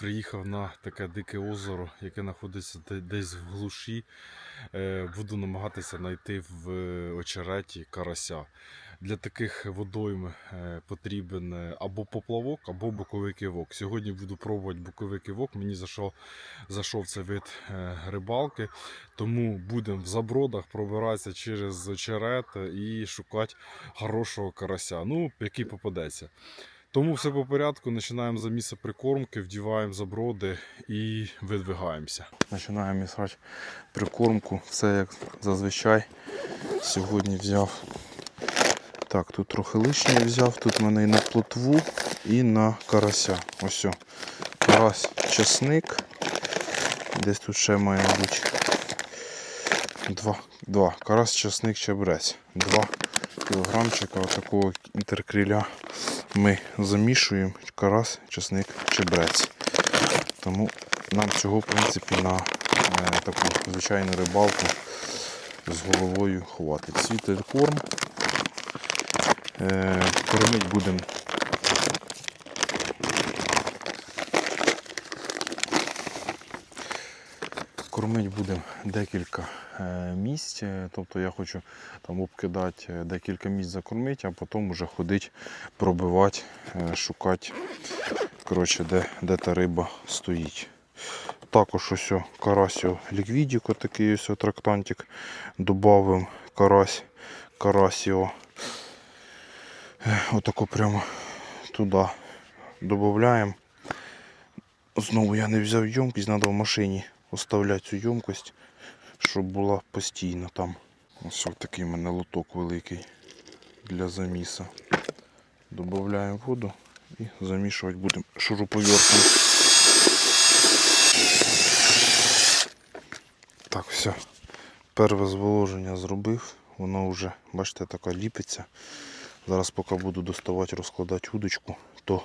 приїхав на таке дике озеро, яке знаходиться десь в глуші. Е, Буду намагатися знайти в очереті карася. Для таких водойм е, потрібен е, або поплавок, або боковий кивок. Сьогодні буду пробувати боковий кивок. Мені зайшов, зайшов цей вид е, рибалки, тому будемо в забродах пробиратися через очерет і шукати хорошого карася. Ну, який попадеться. Тому все по порядку. Починаємо за місце прикормки, вдіваємо заброди і видвигаємося. Починаємо місати прикормку, все як зазвичай. Сьогодні взяв. Так, тут трохи лишнє взяв. Тут в мене і на плотву, і на карася. Ось. о. Карась часник. Десь тут ще має бути. Два. Два. Карась, часник, чебрець. Два кілограмчика такого інтеркріля ми замішуємо карась, часник, чебрець. Тому нам цього, в принципі, на е, таку звичайну рибалку з головою хватить. Світить корм. Е, кормити будемо. Кормити будемо декілька е, місць. Е, Тобто я хочу там обкидати е, декілька місць закормити, а потім вже ходити, пробивати, шукати, коротше, де, де та риба стоїть. Також ось о, ліквідіко, такий ось трактантик. Добавимо карась, карасіо. Отако прямо туди додаємо. Знову я не взяв ємкість, треба в машині оставляти цю ємкость, щоб була постійно там. Ось такий в мене лоток великий для заміса. Додаємо воду і замішувати будемо шуруповертом. Так, все. Перше зволоження зробив, воно вже, бачите, така ліпиться. Зараз поки буду доставати, розкладати удочку, то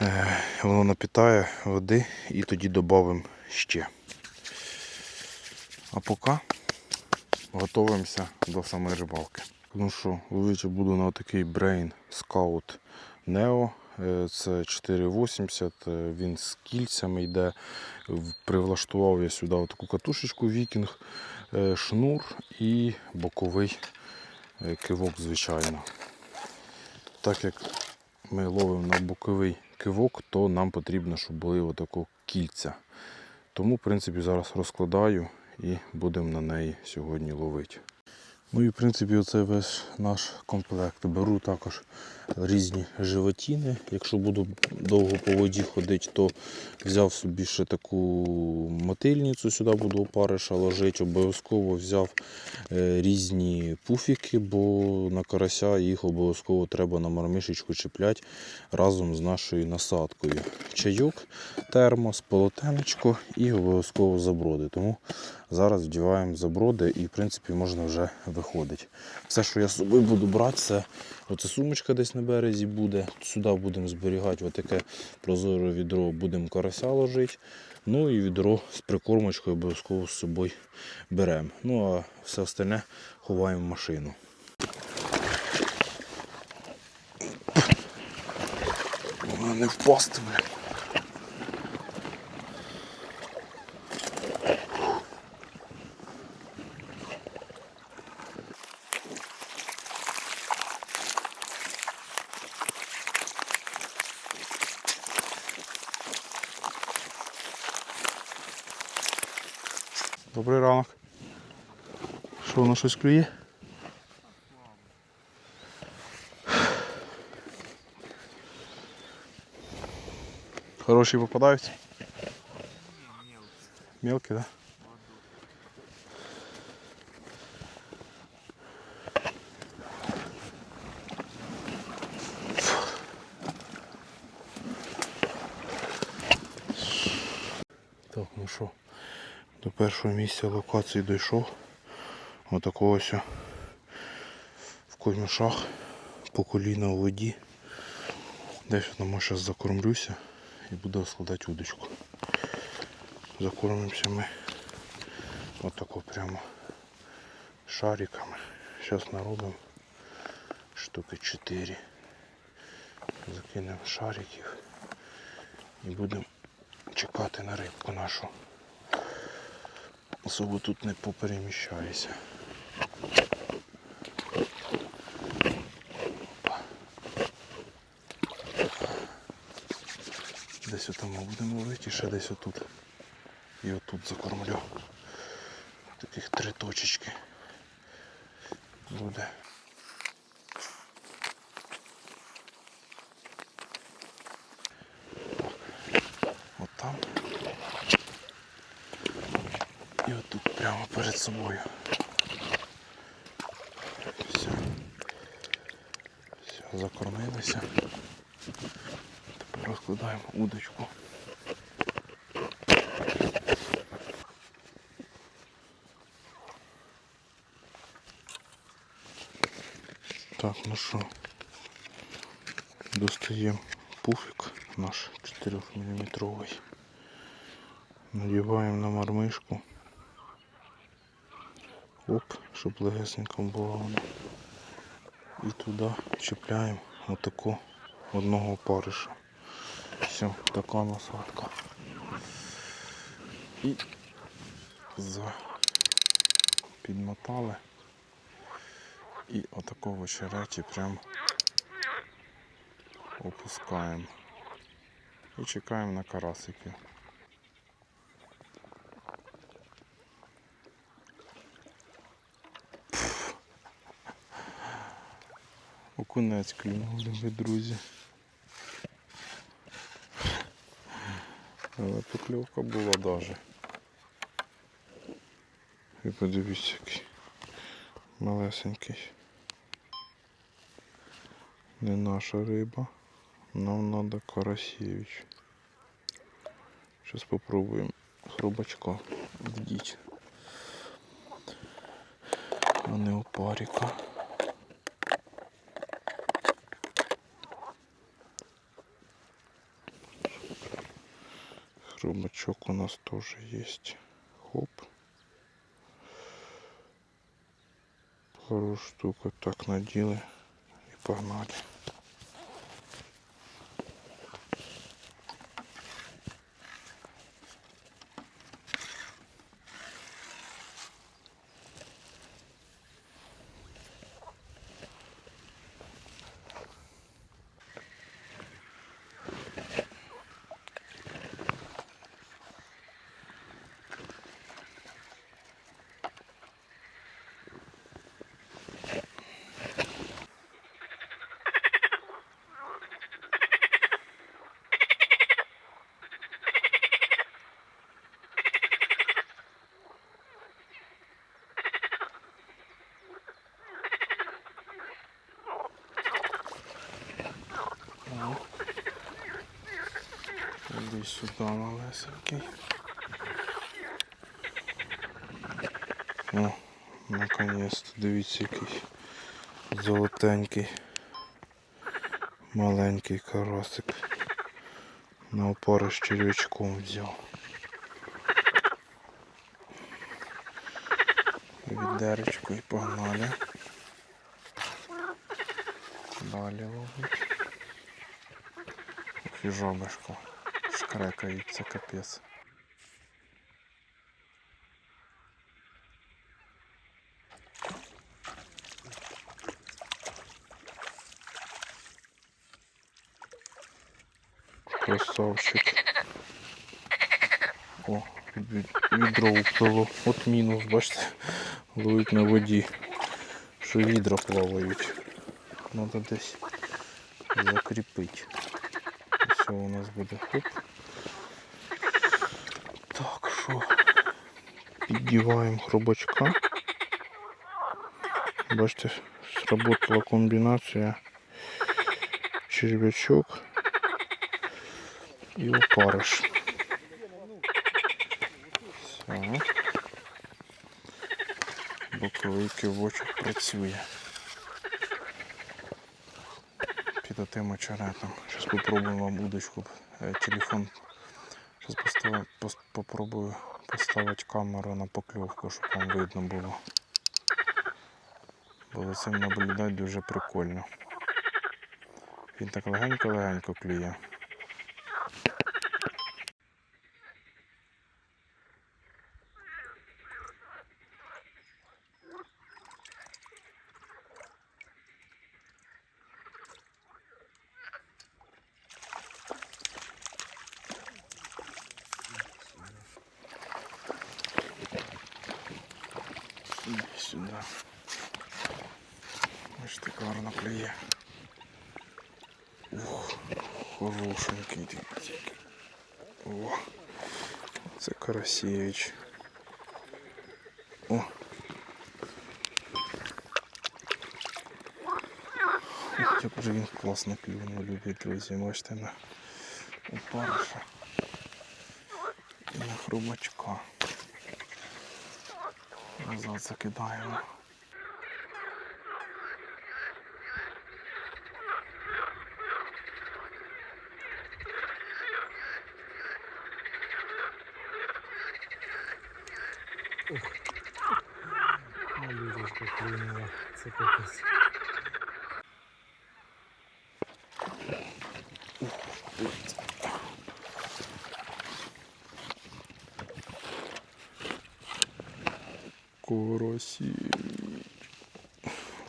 е, воно напітає води і тоді додамо ще. А поки готуємося до самої рибалки. Ну що, ловити буду на такий Brain Scout Neo. Е, Це 480, е, він з кільцями йде. Привлаштував я сюди таку катушечку Viking, е, шнур і боковий кивок, звичайно. Так як ми ловимо на боковий кивок, то нам потрібно, щоб були отако кільця. Тому, в принципі, зараз розкладаю і будемо на неї сьогодні ловити. Ну і в принципі оце весь наш комплект. Беру також різні животіни. Якщо буду довго по воді ходити, то взяв собі ще таку мотильницю, сюди буду опариша ложити. Обов'язково взяв е, різні пуфіки, бо на карася їх обов'язково треба на мармишечку чіпляти разом з нашою насадкою. Чайок, термос, полотенечко і обов'язково заброди. Тому зараз вдіваємо заброди і в принципі можна вже виходити. Все, що я з собою буду брати, це оце сумочка десь на березі буде. Сюди будемо зберігати отаке прозоре відро, будемо карася ложити. Ну і відро з прикормочкою обов'язково з собою беремо. Ну а все остальне ховаємо в машину. Не впасти, бля. Добрий ранок. Що воно щось клює? Хороші попадаються? Мелкі, так? Да? Так, ну що, До першого місця локації дійшов. Отакого ось в коймішах по коліна у воді. Десь тому зараз закормлюся і буду складати удочку. Закормимося ми отако прямо шариками. Зараз наробимо штуки 4. Закинемо шариків І будемо чекати на рибку нашу. Особо тут не попереміщаюся. Десь отам ми будемо ловити, і ще десь отут. І отут закормлю. Таких три точечки буде. От там. І отут прямо перед собою. Все. Все, закормилися. Тепер розкладаємо удочку. Так, ну що, достаємо пуфик наш 4 мм. Надіваємо на мармишку. Щоб легесенько було. І туди чіпляємо отаку одного опариша. Все, така насадка. І за підмотали. І отако в очереті прям опускаємо. І чекаємо на карасиків. Окунець клюнув, любі друзі. Але покльовка була даже. І подивіться, який малесенький. Не наша риба. Нам надо карасевич. Сейчас попробуем хробачка вдіть. А не опарика. Хробачок у нас тоже есть. Хоп. Пару штук вот Так надели и погнали. Іди сюди, малесенький. О, наконець-то дивіться який золотенький. Маленький карасик. На опори з червячком взяв. Відеречко і погнали. Далі ловить. Ох, і жабишко. Шкрекається капець. Красавчик. О, від- відро впило. От мінус, бачите, ловить на воді. Що відра плавають. Надо десь закріпити. Все у нас буде хоп. Так, що? Піддіваємо хробачка. Бачите, сработала комбінація черв'ячок і опариш. Все. Боковий кивочок працює. Під вчера. Там. Зараз попробуем вам удочку. Е, Телефон. Сейчас поставлю, пос- попробую поставити камеру на покльовку, щоб вам видно було. Бо за цим наблюдати дуже прикольно. Він так легенько-легенько клює. Сюди. Ось так гарно клює. Ух, хорошенький який. О, це Карасєвич. О. Як же він класно клюнув, любить друзі. Бачите на опариша і на хробачка. Назад закидаємо. Малюсенька клюнула. Це капець.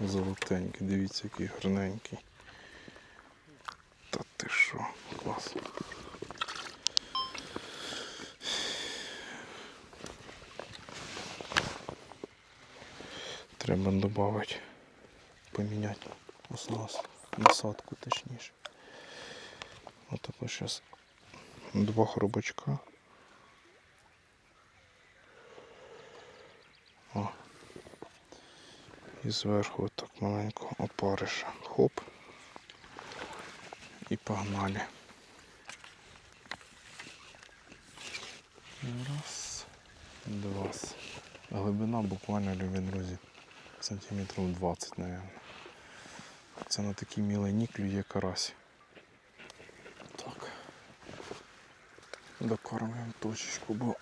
Золотенький, дивіться, який гарненький. Та ти що, клас. Треба додати, поміняти оснас, насадку точніше. Отако зараз два хробачка. О. І зверху маленького опариша. Хоп. І погнали. Раз, два. Глибина буквально, любі друзі, сантиметрів 20, мабуть. Це на такій мілені клює карась. Так. Докормуємо точечку, бо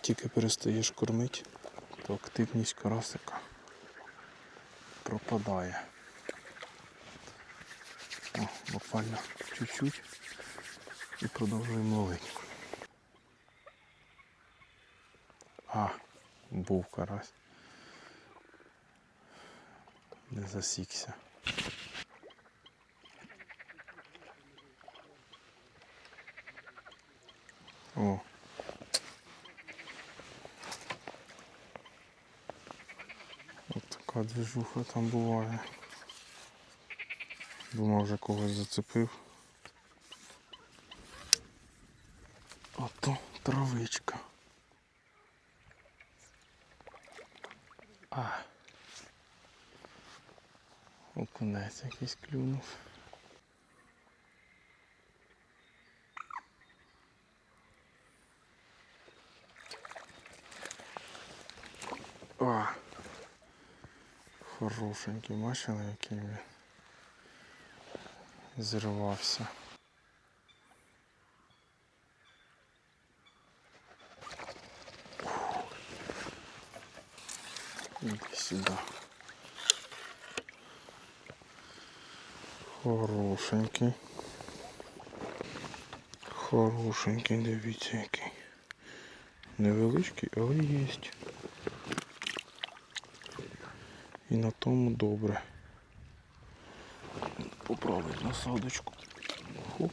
тільки перестаєш кормити, то активність карасика пропадає. О, буквально чуть-чуть і продовжуємо ловити. А, був карась. Не засікся. О. От така движуха там буває. Думав, вже когось зацепив. А то травичка. А. Окунець якийсь клюнув. А. Хорошенький, бачили, який він зірвався. Іди сюди. Хорошенький. Хорошенький, дивіться який. Невеличкий, але є. І на тому добре. Поправити насадочку. Хоп.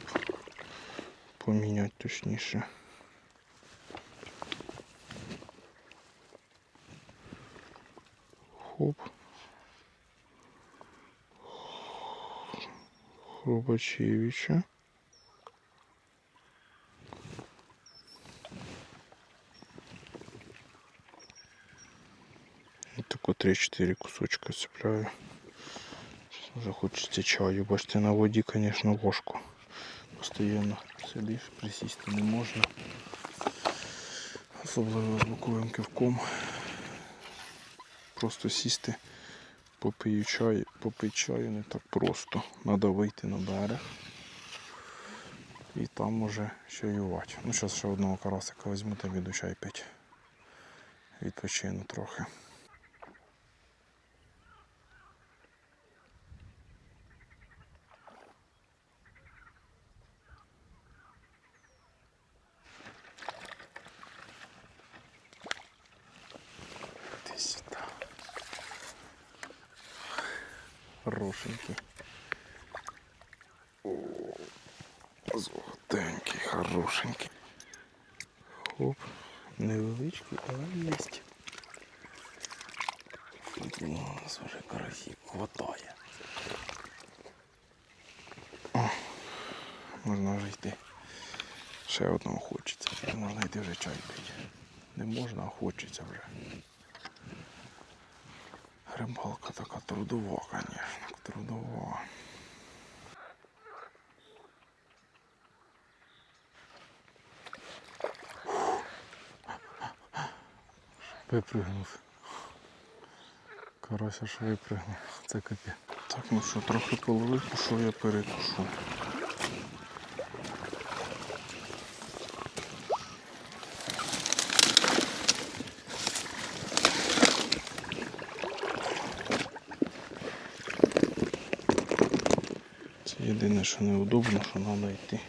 Поміняти точніше. Хоп. Хрубачевича. 3-4 кусочка цепляю. Вже хочеться чаю. Бачите, на воді, звісно, важко. Постоянно сидиш, присісти не можна. Особливо з боковим кивком. Просто сісти, попию чай, попити чаю не так просто. Треба вийти на берег і там уже чаювати. Ну, зараз ще одного карасика візьму та піду чай пити. Відпочину трохи. Іди сюди. Хорошенький. О, золотенький, хорошенький. Хоп, невеличкий, але. Тут у нас вже карасик хватає. О, можна вже йти. Ще одного хочеться. Можна йти вже чай пити. Не можна, а хочеться вже. Рибалка така трудова, звісно, трудова. Випригнув. Карася ж випригнув. Це капі. Так, ну що, трохи половив, що я перекушу. Єдине, що неудобно, що треба йти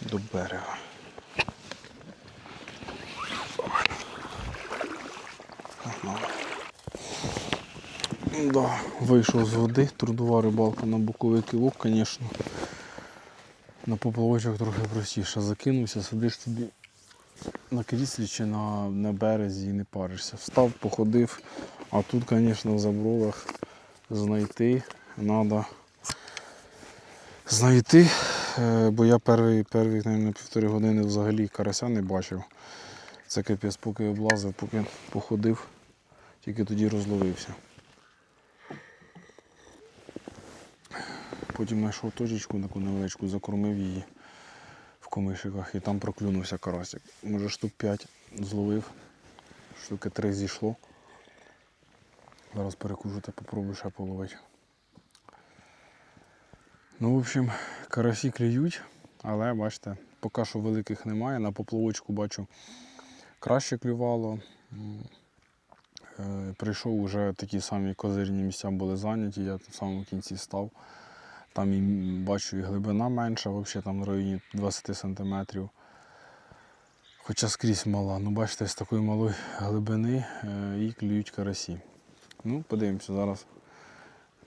до берега. Да, вийшов з води, трудова рибалка на боковий кивок, звісно. На поплавочок трохи простіше. Закинувся, сидиш собі на кріслі чи на, на березі і не паришся. Встав, походив, а тут, звісно, в забровах знайти треба знайти, е, бо я перші, перші мабуть, півтори години взагалі карася не бачив. Це капець, поки облазив, поки походив, тільки тоді розловився. Потім знайшов точечку таку невеличку, закормив її в комишиках і там проклюнувся карасик. Може штук 5 зловив, штуки 3 зійшло. Зараз перекужу та попробую ще половити. Ну, в общем, карасі клюють, але бачите, поки що великих немає. На поплавочку бачу краще клювало. Е, Прийшов вже такі самі козирні місця були зайняті, я в самому кінці став. Там і бачу і глибина менша, взагалі там в районі 20 см. Хоча скрізь мала. Ну, бачите, з такої малої глибини е, і клюють карасі. Ну, подивимося зараз.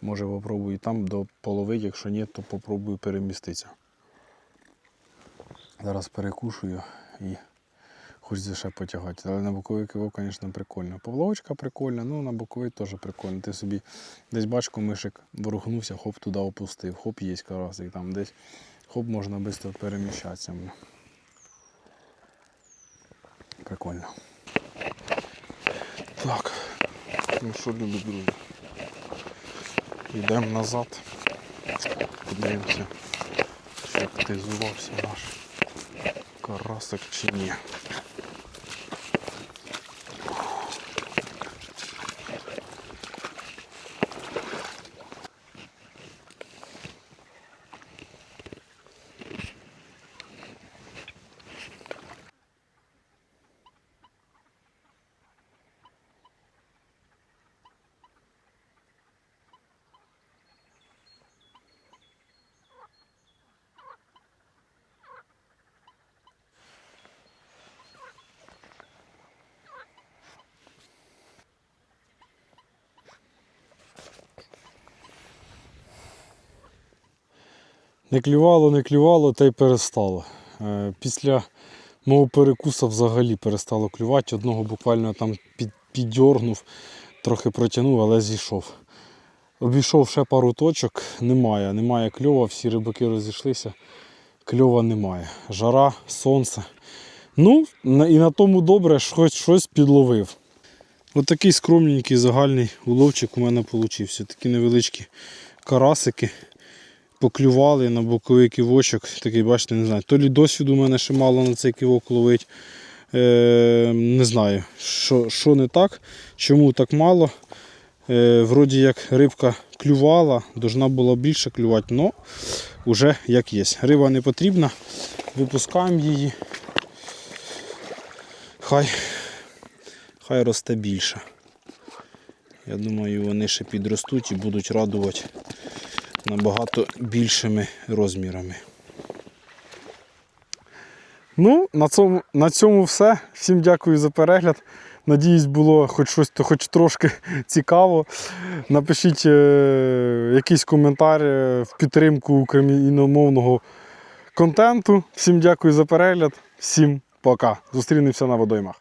Може попробую там до половити, якщо ні, то попробую переміститися. Зараз перекушую і хочеться ще потягати. Але на боковий кивок, звісно, прикольно. Павловочка прикольна, ну на боковий теж прикольно. Ти собі десь бач, комишик ворухнувся, хоп туди опустив, хоп є карасик, там десь хоп можна швидко переміщатися. Прикольно. Так, ну що, любі друзі. Йдемо назад. Подивимося, чи активізувався наш карасик чи ні. Не клювало, не клювало, та й перестало. Е, Після мого перекуса взагалі перестало клювати. Одного буквально там під, піддьорнув, трохи протягнув, але зійшов. Обійшов ще пару точок, немає, немає кльова, всі рибаки розійшлися. Кльова немає. Жара, сонце. Ну, і на тому добре, хоч щось підловив. Ось такий скромненький загальний уловчик у мене вийшов. Такі невеличкі карасики поклювали на боковий ківочок. Такий, бачите, не знаю. То лі досвіду у мене ще мало на цей ківок ловить. Е, не знаю, що, що не так, чому так мало. Е, вроді як рибка клювала, должна була більше клювати, але вже як є. Риба не потрібна, випускаємо її. Хай, хай росте більше. Я думаю, вони ще підростуть і будуть радувати набагато більшими розмірами. Ну, на цьому, на цьому все. Всім дякую за перегляд. Надіюсь, було хоч щось, то хоч трошки цікаво. Напишіть е, якийсь коментар е, в підтримку україномовного контенту. Всім дякую за перегляд. Всім пока. Зустрінемося на водоймах.